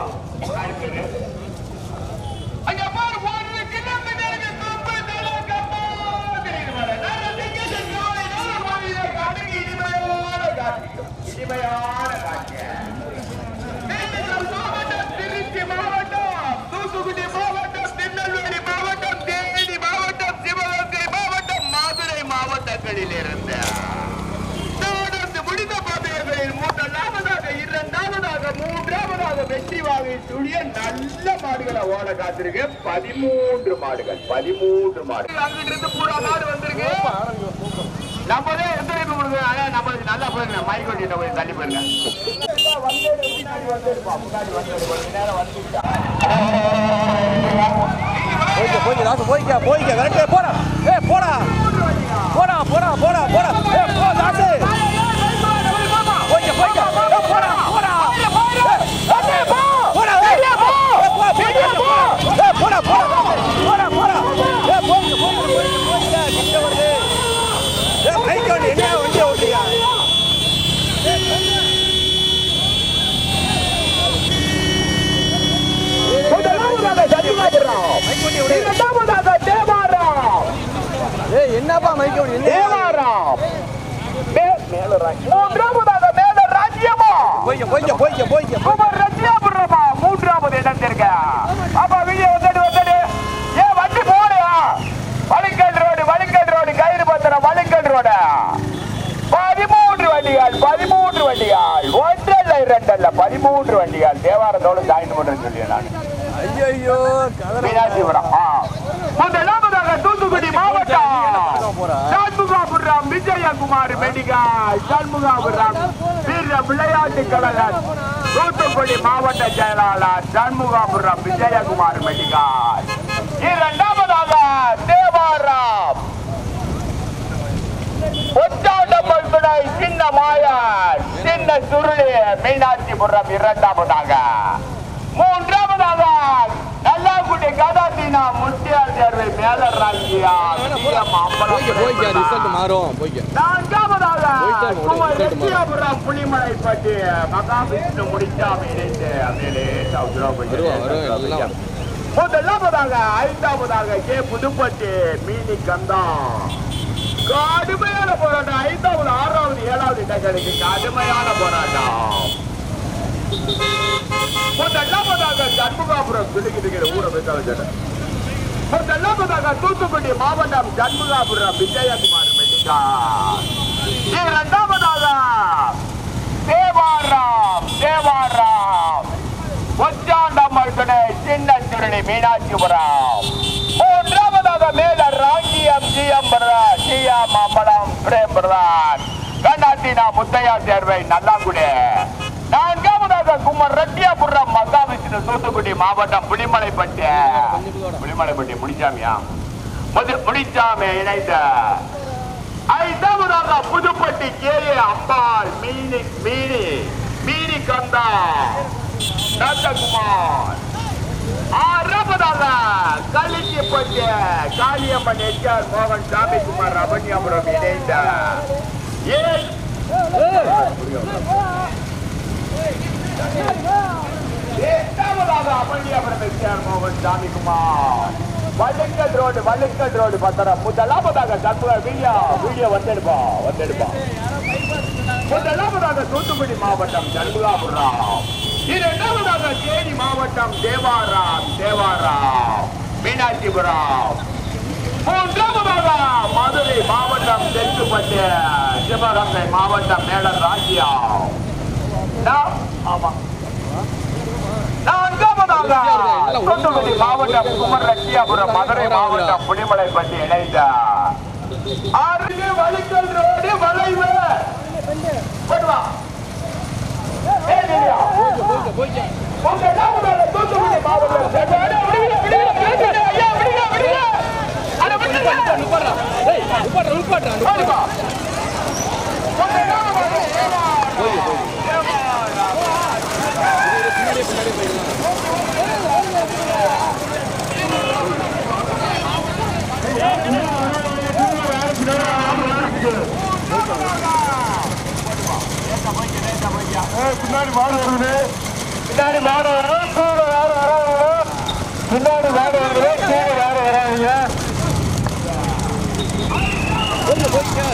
வந்துடுப்பா அடுத்தது அங்க பாரு ஒரு கிலோமீட்டருக்கு தொப்பு நிலக்கம்மா தெரியுது பாரு நல்ல திங்கேசன் காலை நல்ல மாநில காட்டுக்கு இனிமையான காட்சி இனிமையான காட்சி திண்டுக்கல் மாவட்டம் திருச்சி மாவட்டம் தூத்துக்குடி மாவட்டம் திருநெல்வேலி மாவட்டம் தேனி மாவட்டம் சிவகங்கை மாவட்டம் மதுரை மாவட்டங்களில் இருந்து தொடர்ந்து முடிந்த பந்தயங்களில் முதலாவதாக இரண்டாவதாக மூன்றாவதாக வெற்றி நல்ல மாடுகளை ஓட காத்திருக்கு. பதிமூன்று மாடுகள் பதிமூன்று மாடுகள் அங்கிட்டு இருந்து பூரா மாடு வந்திருக்கு. நம்மளே ஒத்துழைப்பு கொடுங்க ஆனா நம்மளுக்கு நல்லா போயிருங்க. மைக் வண்டியிட்ட போய் தள்ளி போயிருங்க. முன்னாடி வந்துருப்பா முன்னாடி வந்து நேரம் வந்துட்டா போய்க்க போய்க்க. ராசு போய்க்க போடா. ஏ போடா. போடா போடா போடா போடா. ஏ போ போய்க்க போய்க்க ஏ, போடா போடா ஏ, ஏ, போ. போடா ஏ, ஏ, போ. ஏ, போ, போய்க்க, போ. ஏ, போடா போடா போடா போடா ஏ போய்க்க போய்க்க போய்க்க போய்க்க கிட்ட வருது ஏ மைக் வண்டி என்ன வண்டி ஓட்டுறியா முதலாவதாக ஜன்மாஜராம் மைக் வண்டி விடு இரண்டாவதாக தேவாராம் ஏய் என்னப்பா மைக் வண்டி என்ன தேவாராம். மூன்றாவதாக மேல ராஜ்யமா ரஜியாபுரமா மூன்றாவது இடத்திற்க அப்பா வீடியோ வந்துட்டு வந்துட்டு ஏன் வண்டி போடுயா வலிக்கல் ரோடு வலிக்கல் ரோடு கயிறு பத்திரம் வலிக்கல் ரோடு பதிமூன்று வண்டிகள் பதிமூன்று வண்டிகள் ஒன்றல்ல இரண்டல்ல பதிமூன்று வண்டிகள் தேவாரத்தோடு ஜாயின் பண்றேன்னு சொல்லி நான் ஐயோ மீனாட்சிபுரம் ஆ. முதலாவதாக தூத்துக்குடி மாவட்டம் சண்முகாபுரம் விஜயகுமார் மெடிக்கல் சண்முகாபுரம் வீர விளையாட்டு கழகம் தூத்துக்குடி மாவட்ட செயலாளர் சண்முகாபுரம் விஜயகுமார் மெடிக்கல் இரண்டாவதாக தேவாராம். ஒற்றாண்டம்மன் துணை சின்ன மாயன் சின்ன சுருளி மீனாட்சிபுரம் இரண்டாவதாக. கதாதீனா முத்தியார் தேர்வை போய்க்க ரிசல்ட் மாறும். நான்காவதாக. வெற்றியாபுரம் புலிமலைப்பட்டி மகாவிஷ்ணு முடிச்சாமி இணைந்து மேலே. முதலாவதாக ஐந்தாவதாக கே புதுப்பட்டி மீனி கந்தா கடுமையான போராட்டம். ஐந்தாவது ஆறாவது ஏழாவது இடங்களுக்கு கடுமையான போராட்டம். முதலாவதாக சண்முகாபுரம் துடிக்கிட்டு ஊரை வைத்தாங்க முதலாவதாக தூத்துக்குடி மாவட்டம் சண்முகாபுரம் விஜயகுமார் மெடிக்கா இரண்டாவதாக தேவாராம் தேவாராம். ஒச்சாண்டம்மல் துணை சின்ன சுருளி மீனாட்சிபுரம் மூன்றாவதாக மேல ராங்கியம் ஜிஎம் பிரதான் ஜிஎம் அம்பலம் பிரேம் பிரதான் கண்ணாட்டினா முத்தையா சேர்வை நல்லாங்குடி. நான்காவதாக குமர் ரெட்டியாபுரம் மகாவிஷ்ணு தூத்துக்குடி மாவட்டம் புலிமலைப்பட்டி புலிமலைப்பட்டி முடிச்சாமியா? முதல் முடிச்சாமி இணைந்த. ஐந்தாவதாக புதுப்பட்டி கே. அம்பாள் மீனி மீனி மீனி கந்தா. நந்தகுமார். ஆறாவதாக கலிச்சிப்பட்டி காளியம்மன் எச்ஆர் மோகன் சாமிக்குமார் ரமணியபுரம் இணைந்த. ஏழ் எட்டாவதாக அமளியாபுரம் எச்ஆர் மோகன் சாமிக்குமார் வள்ளிக்கல் ரோடு வள்ளிக்கல் ரோடு பத்திரம் முதலாவதாக சண்முக வீடியோ வீடியோ வந்தெடுப்பா வந்தெடுப்பா. முதலாவதாக தூத்துக்குடி மாவட்டம் சண்முகாபுரம் இரண்டாவதாக தேனி மாவட்டம் தேவாராம் தேவாராம் மீனாட்சிபுரம். மூன்றாவதாக மதுரை மாவட்டம் தெற்குப்பட்டு சிவகங்கை மாவட்டம் மேலர் ராஜ்யம் நா- ஆமா நான்காவதாக தூத்துக்குடி மாவட்டம் குமரட்டியாபுரம் மதுரை மாவட்டம் புலிமலைப்பட்டி இணைந்த அருகே வழிக்கல் ரோடு வளைவு. தூத்துக்குடி மாவட்டம் பின்னாடி மாடு வருது. பின்னாடி மாடு வரும் கீழே யாரும் வராங்க பின்னாடி மாடு வருது. கீழே யாரும் வராங்க தூத்துக்குடி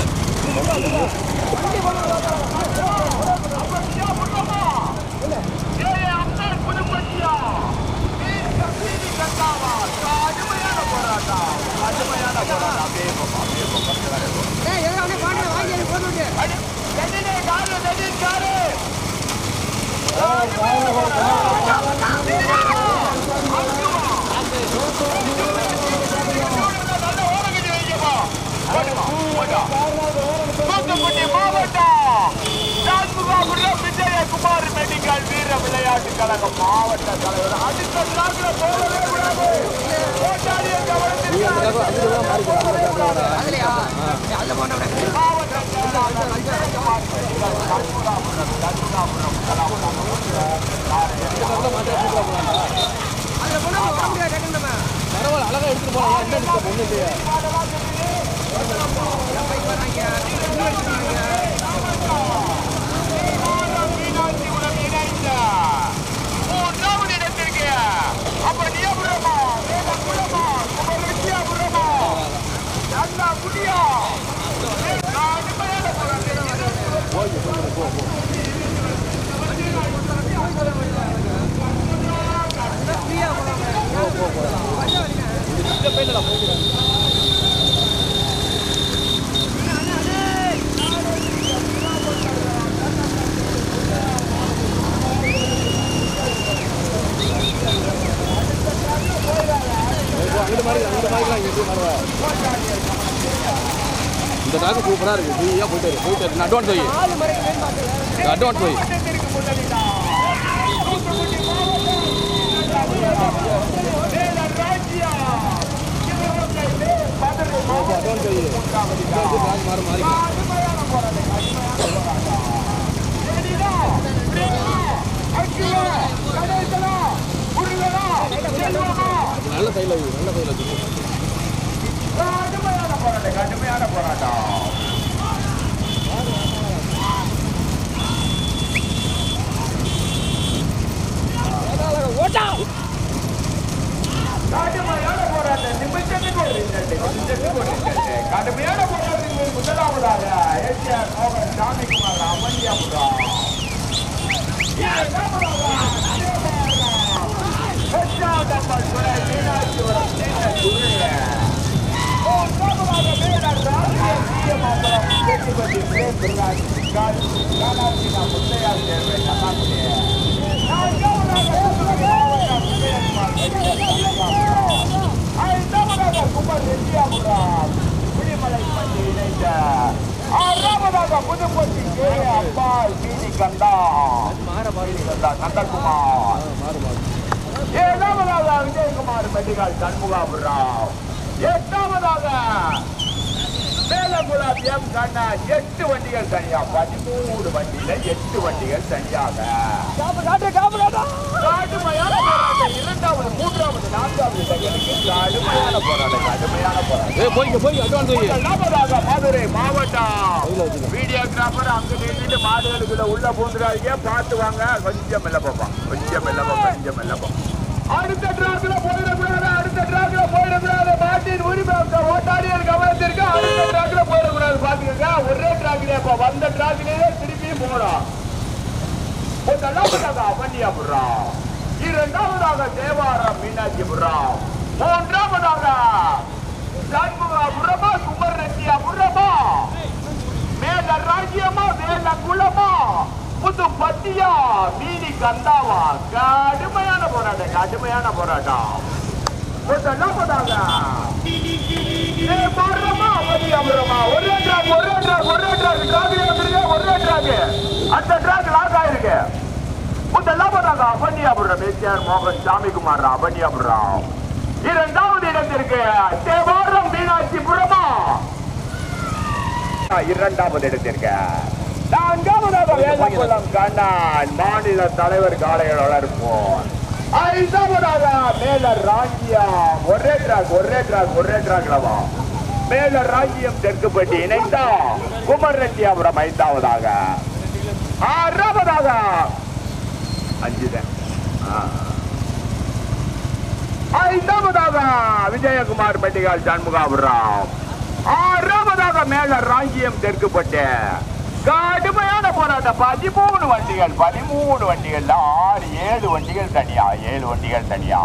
மாவட்டம் ராஜ்முகாபுரம் விஜயகுமார் மெடிக்கல் வீர விளையாட்டு கழகம் மாவட்ட தலைவர் அடுத்த நாட்கள போகவே கூடாது ஓட்டாளியை கவனத்திற்கு மாவட்ட செயலாளர் விஜயகுமார் மெடிக்கல் பரவாயில்ல அழகா எடுத்துட்டு போலாம். என்ன ஒண்ணு இல்லையா மீனாட்சிபுரம் இணைந்த மூன்றாவது இடத்திற்கு அப்படியாபுரமா வேலகுலமா குமரவித்யாபுரமா அண்ணா குடியா கடுமையான போராட்டம். இந்த பையில இந்த டாக்கு சூப்பராக இருக்குது ஃப்ரீயாக போயிட்டு போயிட்டு அட்வான்ஸ் போய் அட்வான்ஸ் போய் ராஜ்யா. நல்ல சைடில் நல்ல சைடில் கடுமையான போராட்டம் கடுமையான போராட்டம் கடுமையான போராட்டம் நிமிஷத்துக்கு ஒரு இரண்டு நிமிஷத்துக்கு ஒரு இரண்டு கடுமையான போராட்டத்தில் முதலாவதாக ஏசிஆர் மோகன் சாமிக்குமார் அமன்யாபுரம் மீனாட்சிபுரம் மூன்றாவதாக மேலர் ராஜ்ய சிஎம் கேட்டுப்பட்டி பிரேம் பிரகாஷ் காலாட்சினா முத்தையா சேர்வை நல்லாக்கு நான்காவதாக மாவட்டம் விஜயகுமார் ஐந்தாவதாக குமர் எட்டியாபுரம் விடுமலை பள்ளி இணைந்த ஆறாவதாக புதுப்பட்டி கே அப்பால் பீனி கண்டா மாற மாறி கண்டா நந்தகுமார் மாறு மாறு ஏழாவதாக விஜயகுமார் மெடிக்கல் சண்முகாபுரம் எட்டாவதாக கண்ணா எட்டு வண்டிகள் தனியா பதிமூணு வண்டியில எட்டு வண்டிகள் தனியாக. இரண்டாவது மூன்றாவது நான்காவது கடுமையான போராட்டம் கடுமையான போராட்டம். மதுரை மாவட்டம். வீடியோகிராஃபர் அங்க நின்றுட்டு மாடுகளுக்குள்ள உள்ள பூந்துடாதீங்க. பார்த்து வாங்க. கொஞ்சம் மெல்ல கொஞ்சம் மெல்ல கொஞ்சம் மெல்ல போ அடுத்த டிராக்ல போயிடக்கூடாது. அடுத்த டிராக்ல போயிடக்கூடாது. மாட்டின் உரிமை அந்த ஓட்டாளியர் கவனத்திற்கு அடுத்த டிராக்ல போயிடக்கூடாது பாத்துக்கங்க. ஒரே டிராக்லயே இப்போ வந்த டிராக்லயே திருப்பியும் போகணும் முதலாவதாக அவன்யாபுரம் இரண்டாவதாக தேவாரம் மீனாட்சிபுரம் மூன்றாவதாக சுமர் குமர் ரெட்டியாபுரமா மேல ராஜ்யமா மேல குலமா. புது பட்டியா மீனி கந்தாவா. கடுமையான போராட்டம் கடுமையான போராட்டம். முதலாவதாக ஏ மாறுறமா மோகன் சாமிக்குமார் அவன்யாபுரம் இரண்டாவது இடத்திற்கு தேவாரம் மீனாட்சிபுரமா இரண்டாவது இடத்திற்கு. நான்காவதாக மாநில தலைவர் காலையில் வளர்ப்போம். ஐந்தாவதாக மேலர் ராஜ்யம். ஒரே ட்ராக் ஒரே ட்ராக் ஒரே ட்ராக்லவா மேலர் ராஜ்யம் தெற்குப்பட்டி இணைந்தா குமர் ரெட்டியாபுரம் ஐந்தாவதாக. ஆறாவதாக அஞ்சுதான். ஐந்தாவதாக விஜயகுமார் பட்டிகால் சண்முகாபுரம். ஆறாவதாக மேல ராங்கியம் தெற்குப்பட்டு கடுமையான போராட்டம் பதிமூணு வண்டிகள் பதிமூணு வண்டிகள் ஆறு ஏழு வண்டிகள் தனியா ஏழு வண்டிகள் தனியா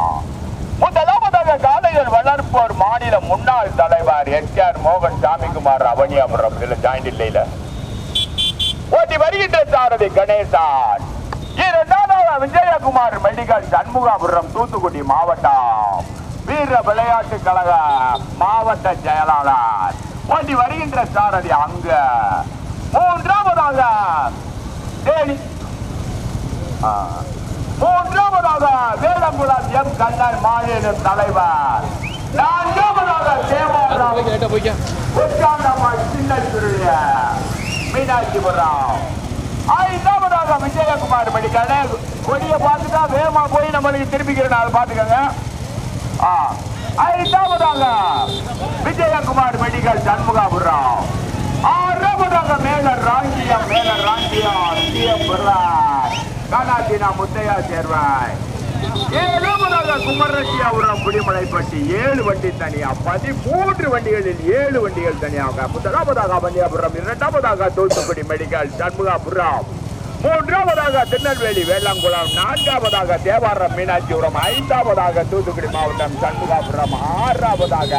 முதலாவதாக காலையில் வளர்ப்போர் மாநில முன்னாள் தலைவர் எஸ் ஆர் மோகன் சாமிக்குமார் அவனியாபுரம் இதுல ஜாயிண்ட் இல்லையில ஓட்டி வருகின்ற சாரதி கணேசன் இரண்டாவது விஜயகுமார் மெடிக்கல் சண்முகாபுரம் தூத்துக்குடி மாவட்டம் வீர விளையாட்டு கழக மாவட்ட செயலாளர் ஓட்டி வருகின்ற சாரதி அங்க மூன்றாவதாக தேனி. ஆ. மூன்றாவதாக வேடங்குளம் எம் கண்ணன் மாநில தலைவர். நான்காவதாக தேவாரம். சின்ன திருளிய மீனாட்சிபுரம். ஐந்தாவதாக விஜயகுமார் மெடிக்கல் கொடிய பார்த்துட்டா வேகமா போய் நம்மளுக்கு திரும்பிக்கிறனால பாத்துக்கோங்க ஆ. ஐந்தாவதாக விஜயகுமார் மெடிக்கல் சண்முகாபுரம். ஆறாவதாக மேல ராங்கியம் மேல ராங்கியம் சிஎம் கானாத்தினா முத்தையா சேர்வாய். ஏழாவதாக குமரசியாபுரம் புலிமலைப்பட்டி ஏழு வண்டி தனியா பதிமூன்று வண்டிகளில் ஏழு வண்டிகள் தனியாக. முதலாவதாக அவனியாபுரம் இரண்டாவதாக தூத்துக்குடி மெடிக்கல் சண்முகாபுரம். மூன்றாவதாக திருநெல்வேலி வேளாங்குளம். நான்காவதாக தேவாரம் மீனாட்சிபுரம். ஐந்தாவதாக தூத்துக்குடி மாவட்டம் சண்முகாபுரம். ஆறாவதாக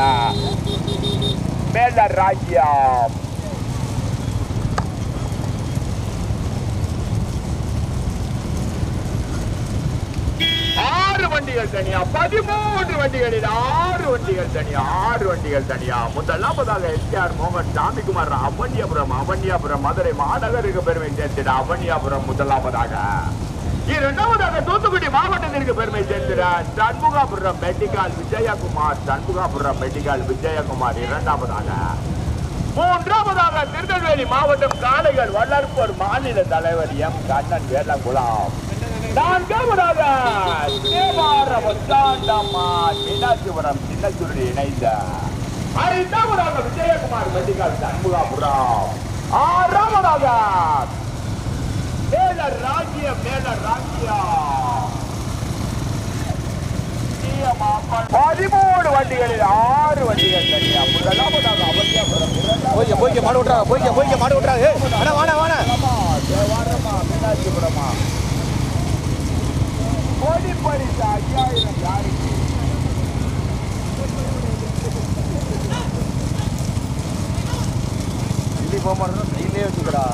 மேல ராஜ்யம் ஆறு வண்டிகள் தனியா? பதிமூன்று வண்டிகளில் ஆறு வண்டிகள் தனியா? ஆறு வண்டிகள் தனியா? முதலாவதாக எஸ்ஆர் மோகன் சாமிக்குமார் அவன்யாபுரம் அவன்யாபுரம் மதுரை மாநகருக்கு பெருமை சேர்த்திட அவன்யாபுரம் முதலாவதாக இரண்டாவதாக தூத்துக்குடி மாவட்டத்திற்கு பெருமை சேர்த்திட சண்முகாபுரம் மெடிக்கல் விஜயகுமார் சண்முகாபுரம் மெடிக்கல் விஜயகுமார் இரண்டாவதாக. மூன்றாவதாக திருநெல்வேலி மாவட்டம் காளைகள் வளர்ப்போர் மாநில தலைவர் எம் கண்ணன் வேலங்குளம் நான்காவதாக தேவாரம் ஒத்தாண்டம்மா மீனாட்சிபுரம் சின்னச்சுருடி இணைந்த ஐந்தாவதாக விஜயகுமார் மெடிக்கல் சண்முகாபுரம். ஆறாவதாக மேல ராஜ்யம் மேல ராஜ்யம். பதிமூணு வண்டிகளில் ஆறு வண்டிகள் தனியா முதலாவதாக அவசியபுரம் போய்க்க போய்க்க மாடு விட்றா போய்க்க போய்க்க மாடு விட்றா ஏ வாடா வாடா வாடா. தேவாரமா மீனாட்சிபுரமா கொடி பரிசு ஐயாயிரம் யாருக்கு டெய்லி போக மாட்டேன்னா டெய்லியே வச்சுக்கடா.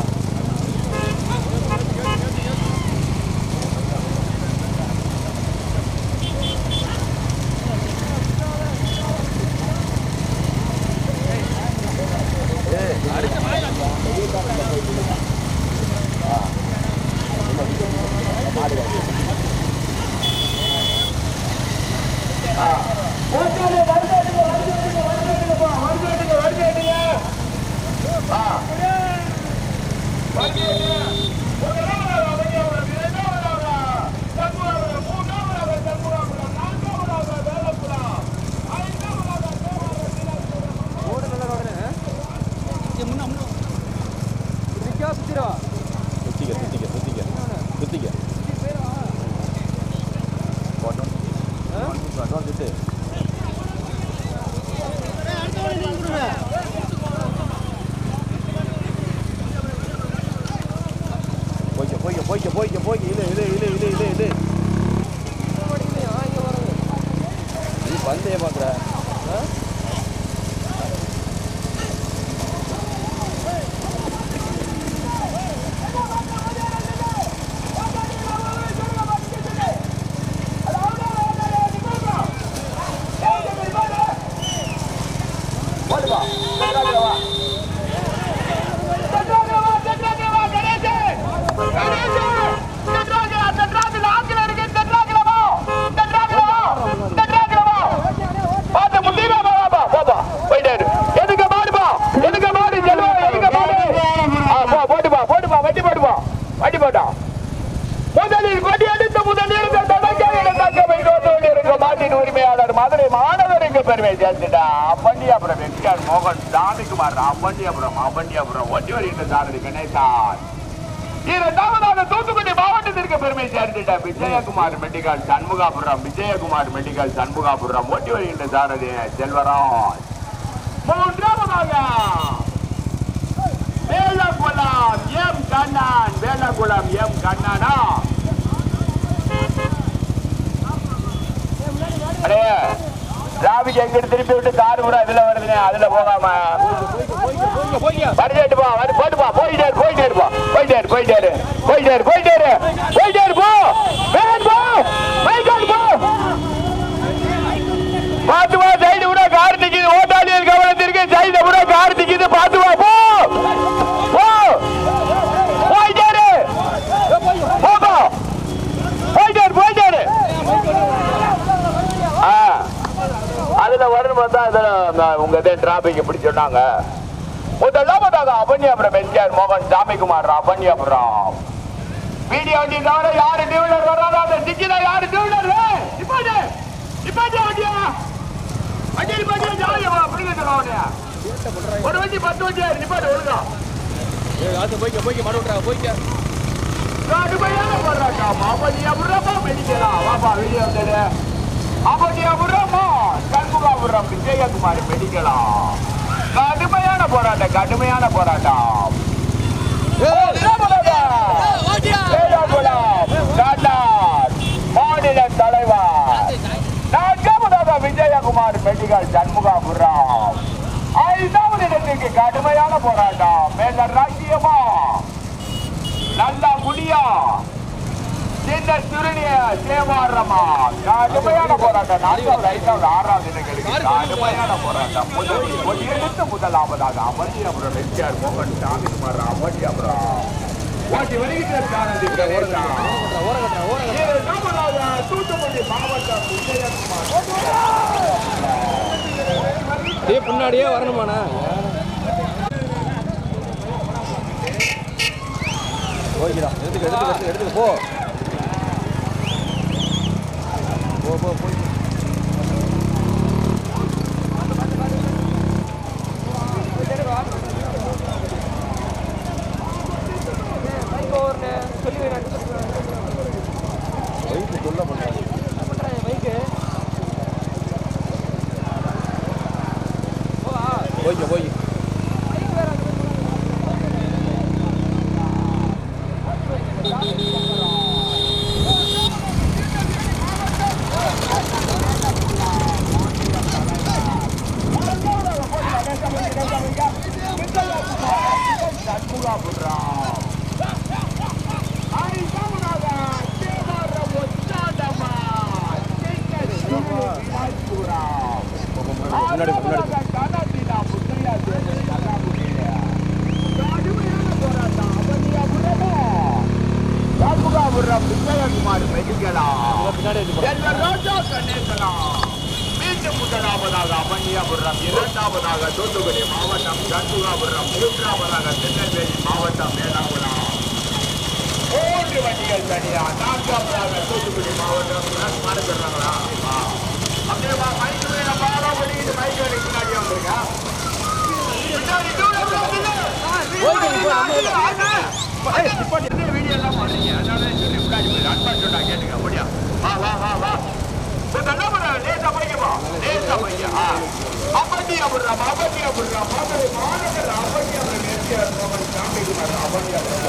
போய்க்க போய்க்க போய்க்க. போய்க்க போய்க்க இழு இழு இழு இழு இழு இழு மாட்டின் உரிமையாளர் மதுரை மாநகருக்கு பெருமை சேர்த்துட்டா அப்பண்டியாபுரம் வெங்கட் மோகன் சாமிக்குமார் அப்பண்டியாபுரம் அப்பண்டியாபுரம் ஒட்டி வருகின்ற சாரதி கணேசான். இரண்டாவதாக தூத்துக்குடி மாவட்டத்திற்கு பெருமை சேர்த்துட்ட விஜயகுமார் மெடிக்கல் சண்முகாபுரம் விஜயகுமார் மெடிக்கல் சண்முகாபுரம் ஒட்டி வருகின்ற சாரதி செல்வராஜ். மூன்றாவதாக வேலகுளம் எம் கண்ணான் வேலகுளம் எம் கண்ணானா. அடே டிராபிக் எங்கிட்டு திருப்பி விட்டு கார் கூட இதுல வருதுனே அதுல போகாம. வருடேட்டு போ வரு போட்டு போ. போயிட்டே இரு, போயிட்டே இருப்பா போயிட்டே போயிட்டே போயிட்டே போயிட்டே போயிட்டே போ. வேகன் போ. பைக்கான் போ. பாத்து சைடு கூட கார் நிக்குது. ஓட்டாளியர் கவனத்திற்கு சைடு கூட கார் நிக்குது பாத்து வா போ போ போயிட்டே இரு. போ போ போயிட்டே இரு, போயிட்டே இரு. ஆ அதுல வரணும் பார்த்தா அதுல இதே டிராபிக் இப்படி சொன்னாங்க. முதலாவதாக அபன்யாபுரம் எஸ்கேஆர் மோகன் சாமிக்குமார் அபன்யாபுரம் வீடியோ வண்டி தவிர யாரு வராத? அந்த டிக்கில யாரு டிவிலர் நிப்பாட்டு நிப்பாட்டு வண்டியா? நிப்பாட்டி ஜாலியா வா அப்படி சொல்லுவாங்க ஒரு வண்டி பத்து வண்டி நிப்பாட்டு ஒழுங்கா. கடுமையான போராட்டம் அபன்யாபுரமா மெடிக்கலாம் வாப்பா வீடியோ வந்தது அபன்யாபுரமா கண்முகாபுரம் விஜயகுமார் மெடிக்கலாம் கடுமையான போராட்டம் கடுமையான போராட்டம். மாநில தலைவர். நான்காவதாக விஜயகுமார் மெடிக்கல் சண்முகாபுரம். ஐந்தாவது இடத்துக்கு கடுமையான போராட்டம். மேல ராஜ்யமா? நல்லா முடியா சின்ன சுருணிய தேவாரமா? கடுமையான போராட்டம் நான்காவது ஐந்தாவது ஆறாவது இடங்களுக்கு கடுமையான போராட்டம் முதலில் ஒடியெடுத்து முதலாவதாக அமர்ஜியபுரம் எஸ்ஆர் மோகன் சாமிக்குமார் அமர்ஜியபுரம் ஓட்டி வருகின்ற சாரதி பிரதேசா. இரண்டாவதாக தூத்துக்குடி மாவட்டம் விஜயகுமார் முன்னாடியே வரணுமாண்ணா? ஓகேடா எடுத்துக்க எடுத்துக்க எடுத்துக்க போ. போ போ போய் பைக்கு சொல்ல மாட்டாங்க போய்க்க போய் முன்னாடி முன்னாடி விஜயகுமார் மெடிக்கலா பின்னாடி முதலாவதாக அமன்யாபுரம் இரண்டாவதாக தூத்துக்குடி மாவட்டம் கண்டுகாபுரம் மூன்றாவதாக திருநெல்வேலி மாவட்டம் வேளாங்குளம் மூன்று வண்டிகள் தனியா நான்காவதாக தூத்துக்குடி மாவட்டம் மறந்துடுறாங்களா அப்படியே வா, மைக் மேல பாலா பண்ணிட்டு மைக் வந்துருங்க பின்னாடி வீடியோ எல்லாம் பண்ணுங்க? அதனால சொல்லி முன்னாடி போய் அட்வான்ஸ் கேட்டுங்க முடியா வா வா வா வா. பண்ண லேசா லேசா ஆ. அப்பட்டி அப்புறம் அப்பட்டி அப்புறம் மதுரை அப்பட்டி அப்புறம் எஸ்கேஆர் மோகன் அப்பட்டி அப்புறம்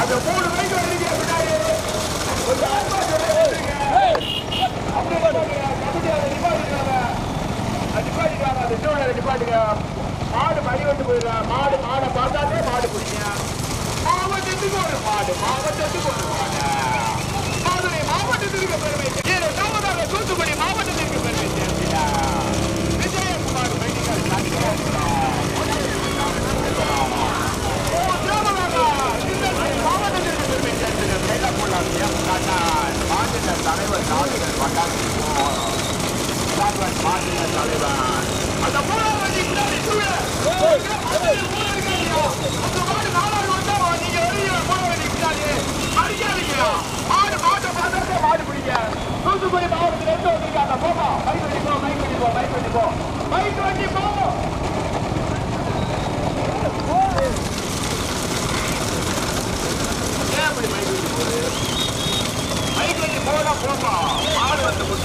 அந்த மூணு மணிக்கு வருவீங்க பின்னாடி கொஞ்சம் advance சொல்லி அப்படியே பண்ணுங்க. கமிட்டி அதை அந்த மாடு பழி வந்து போயிடுறா. மாடு மாடை பார்த்தாலே மாடு பிடிங்க மாவட்டத்துக்கு ஒரு மாடு மாவட்டத்துக்கு ஒரு மாடு. மதுரை மாவட்டத்திற்கு பெருமை சே- இரண்டாவதாக தூத்துக்குடி மாவட்டத்திற்கு பெருமை சேர்த்திட விஜயகுமார் மெடிக்கல் மாவட்டத்திற்கு மாநில தலைவர் நாடுகள் வட்டாட்சி மாநில தலைவர் அந்த மூலம் தூத்துக்குடி மாவட்டத்தில் இருந்து வந்திருக்காங்க போமா பைக் வண்டி போ பைக் வண்டி போ பைக் வண்டி போ பைக் வண்டி போ பைக் வண்டி போனா போமா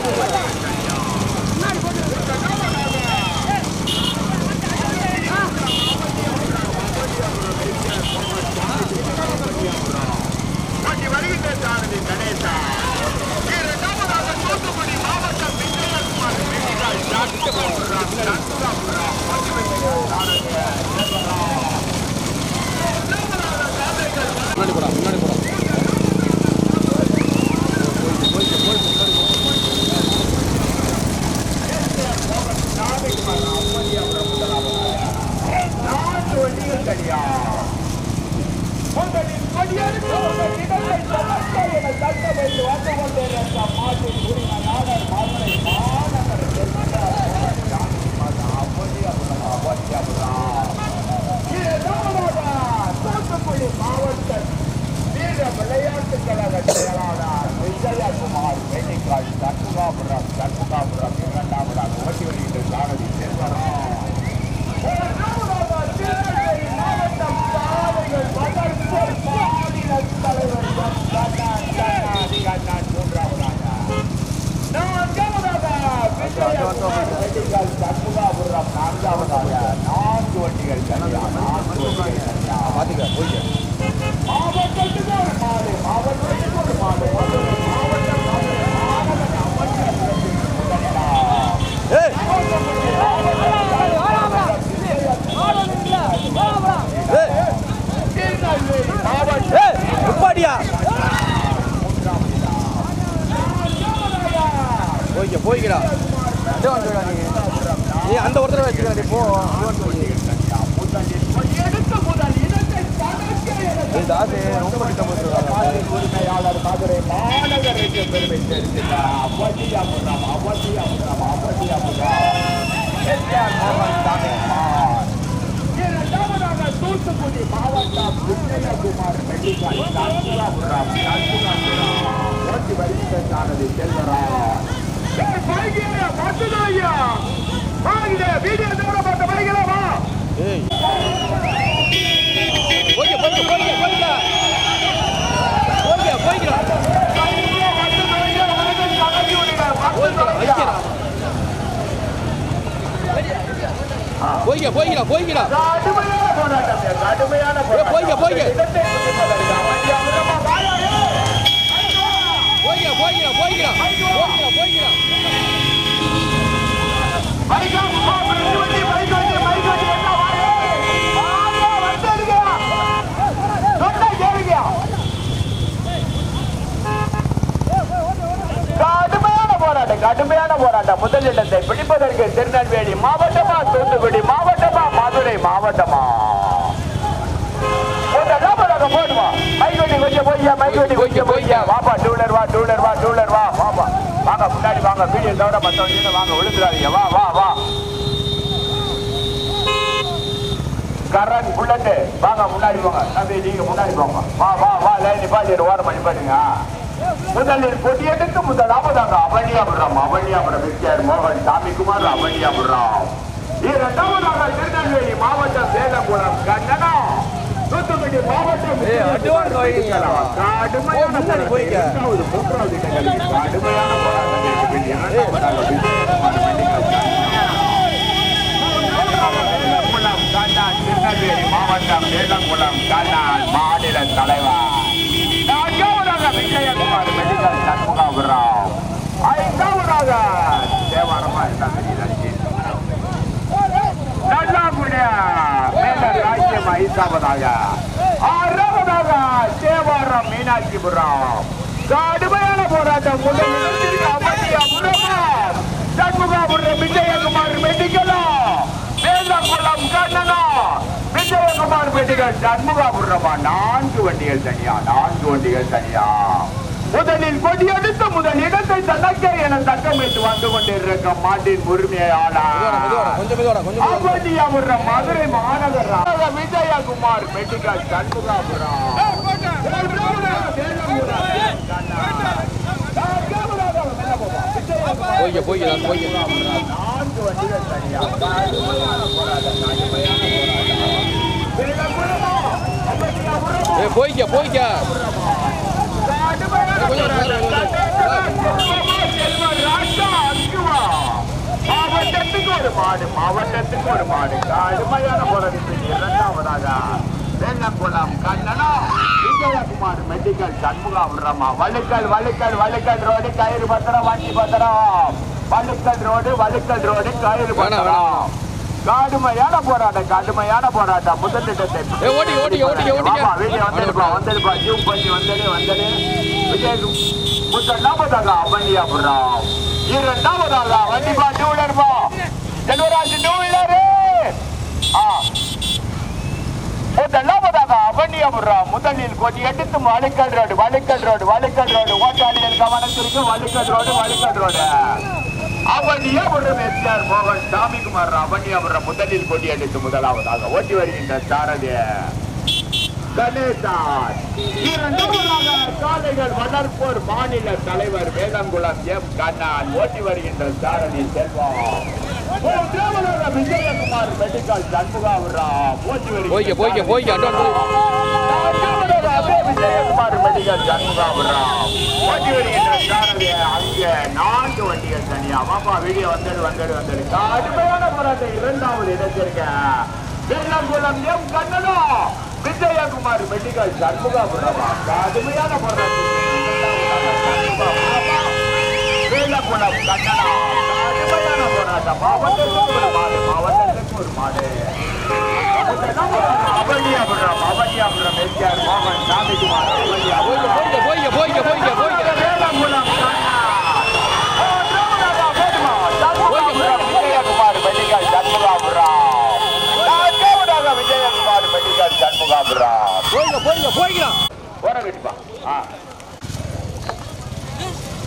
¡Vamos! விளையாட்டுக் கழக செயலாளர் விஜயகுமார் வெண்ணிக்கால் தட்டுகாபுரம் தட்டுகாபுரம் இரண்டாவதாக ஓட்டி வருகின்ற சாரதி செல்வராம் மூன்றாவதாக திருநெல்வேலி மாவட்டம் சாலைகள் வளர்ப்போர் மாநில தலைவர் எம். கண்ணன் கண்ணாடி கண்ணன் மூன்றாவதாக நான்காவதாக விஜயகுமார் வெண்ணிக்கால் தட்டுகாபுரம் நான்காவதாக நான்கு வண்டிகள் தனியா நான்கு வண்டிகள் தனியா பாத்துக்க போய்க்க மாவட்டத்துக்கு ஒரு மாடு மாவட்டத்துக்கு ஒரு மாடு மதுரை மாவட்டம் மதுரை மாநகர அமைச்சர் ஏய் ஏய் திருநெல்வேலி மாவட்டம் ஏய் நிப்பாட்டியா போய்க்க போய்க்கடா இதே வந்துடா நீ அந்த ஒருத்தர வச்சுக்கடா நீ போ தாசு ரொம்ப கிட்ட உரிமையாளர் மதுரை மாநகருக்கு பெருமை அவதியாபுரம் அவதியாபுரம் எஸ்ஆர் மோகன் தானேமான் இரண்டாவதாக தூத்துக்குடி மாவட்டம் விஜயகுமார் மெடிக்கல் தர்சுகாபுரம் தர்சுகாபுரம் ஓட்டி வருகின்ற சாரதி செல்வராஜ் வீடியோ தவிர பார்த்த பைகளா ஏய் போய்க்க போய்க்க போய்க்க போய்க்க போய்க்க போய்க்கடா வைக்கடா போய்க்க போய்க்கடா கடுமையான போராட்டம் முதலிடத்தை பிடிப்பதற்கு திருநெல்வேலி மாவட்டமா தூத்துக்குடி மாவட்டமா மதுரை மாவட்டமா? கொஞ்சம் மைக் வெட்டி கொஞ்சம் போய்யா மைக் வெட்டி கொஞ்சம் போய்யா வாப்பா டூலர் வா டூலர் வா டூலர் வா வாப்பா வாங்க முன்னாடி வாங்க வீடியோ தவிர மற்ற வண்டியில வாங்க விழுந்துடாதீங்க வா வா வா. கரண் புல்லட்டு. வாங்க முன்னாடி போங்க. தம்பி நீங்க முன்னாடி போங்க. வா வா வா லைன் நிப்பாட்டி ஓரம் நிப்பாட்டுங்க முதலில் முதல் முதலாவதாக அவனியாபுரம் அவனியாபுரம் வித்தியார் மோகன் சாமிக்குமார் அவனியாபுரம் இரண்டாவதாக திருநெல்வேலி மாவட்டம் சேலங்குளம் கண்ணனா தூத்துக்குடி மாவட்டம் ஏய், advance வைங்க. கடுமையான போ, முன்னாடி போய்க்க. இரண்டாவது, மூன்றாவது இடங்களில் கடுமையான போராட்டத்திற்கு பின் இரண்டாவதாக விஜயகுமார் மெடிக்கல் வேலங்குளம் கண்ணான் திருநெல்வேலி மாவட்டம் வேலங்குளம் கண்ணான் மாநில தலைவர் நான்காவதாக விஜயகுமார் மெடிக்கல் சண்முகாபுரம் ஐந்தாவதாக தேவாரமா இருந்தா தெரியல நல்லாக்குடிய மேல ராஜ்யம் ஐந்தாவதாக ஆறாவதாக தேவாரம் மீனாட்சிபுரம் கடுமையான போராட்டம் சண்முகாபுரம் விஜயகுமார் மெடிக்கலா. வேலங்குளம் கண்ணனா. விஜயகுமார் மெடிக்கல். சண்முகாபுரமா நான்கு வண்டிகள் தனியா நான்கு வண்டிகள் தனியா. முதலில் கொடியெடுத்து முதல் இடத்தை தனக்கே என தக்கமிட்டு வந்து கொண்டிருக்க மாட்டின் உரிமையாளர் மதுரை மாநகர விஜயகுமார் மெடிக்கல் சண்முகாபுரம். போய்க்க போய்க்க போய்க்க. நான்கு வண்டிகள் தனியா போய்க்க போய்க்க. மாவட்டத்துக்கு ஒரு மாடு மாவட்டத்துக்கு ஒரு மாடு. கடுமையான போராட்டத்தில் இரண்டாவதாக. வெள்ளக்குளம் கண்ணனா. விஜயகுமார் மெடிக்கல் சண்முகாபுரமா வழுக்கல் வழுக்கல் வழுக்கல் ரோடு கயிறு பத்திரம் வண்டி பத்திரம். வழுக்கல் ரோடு வழுக்கல் ரோடு கயிறு பத்திரம். கடுமையான போராட்டம் கடுமையான போராட்டம். முதலிடத்தை வந்துடுப்பா வந்துடுப்பா ஜூம் பண்ணி வந்துடு வந்துடு. விஜய் முதலாவதாக அவனியாபுரம் இரண்டாவதாக வண்டிப்பா டூ வீலர் பா. Selvaraj two wheeler. ஆ. அவனியாபுரம் முதலில் கொடி எடுத்து வழுக்கல் ரோடு வழுக்கல் ரோடு வழுக்கல் ரோடு. ஓட்டாளிகள் கவனத்திற்கு வழுக்கல் ரோடு வழுக்கல் ரோடு. அவனியாபுரம் எஸ்ஆர் மோகன் சாமி சாமிக்குமார் அவனியாபுரம் முதலில் கொடி எடுத்து முதலாவதாக ஓட்டி வருகின்ற சாரதி. கணேசான் இரண்டாவதாக காளைகள் வளர்ப்போர் மாநில தலைவர் வேதங்குளம் எம் கண்ணான் ஓட்டி வருகின்ற சாரதி செல்வம் விஜயகுமார் மெடிக்கல் ஓட்டி அட்வான்ஸ் போய். நான்காவதாக விஜயகுமார் மெடிக்கல் சண்முகாபுரம் ஓட்டி வருகின்ற சாரதி அங்கே நான்கு வண்டிகள் தனியா. வாப்பா வீடியோ வந்தது வந்தது வந்தது. கடுமையான போராட்டம். இரண்டாவது இடத்திற்கு. வெள்ளங்குளம் எம் கண்ணனோ. விஜயகுமார் மெடிக்கல் சண்முகாபுரம்? கடுமையான வேலக்குளம் கண்ணனா கடுமையான போராட்டம். மாவட்டத்துக்கு ஒரு மாடு மாவட்டத்துக்கு ஒரு மாடு. அவனியாபுரம் அவனியாபுரம் எஸ்ஆர் மோகன் சாமிக்குமார் அவனியாபுரம் போய்க்க போய்க்க போய்க்க போய்க்க. போய்க்க வேலங்குளம் கண்ணா போயிடலாம் போயிங்க போயிங்க போய்கிறான் போட கட்டிப்பா ஆ.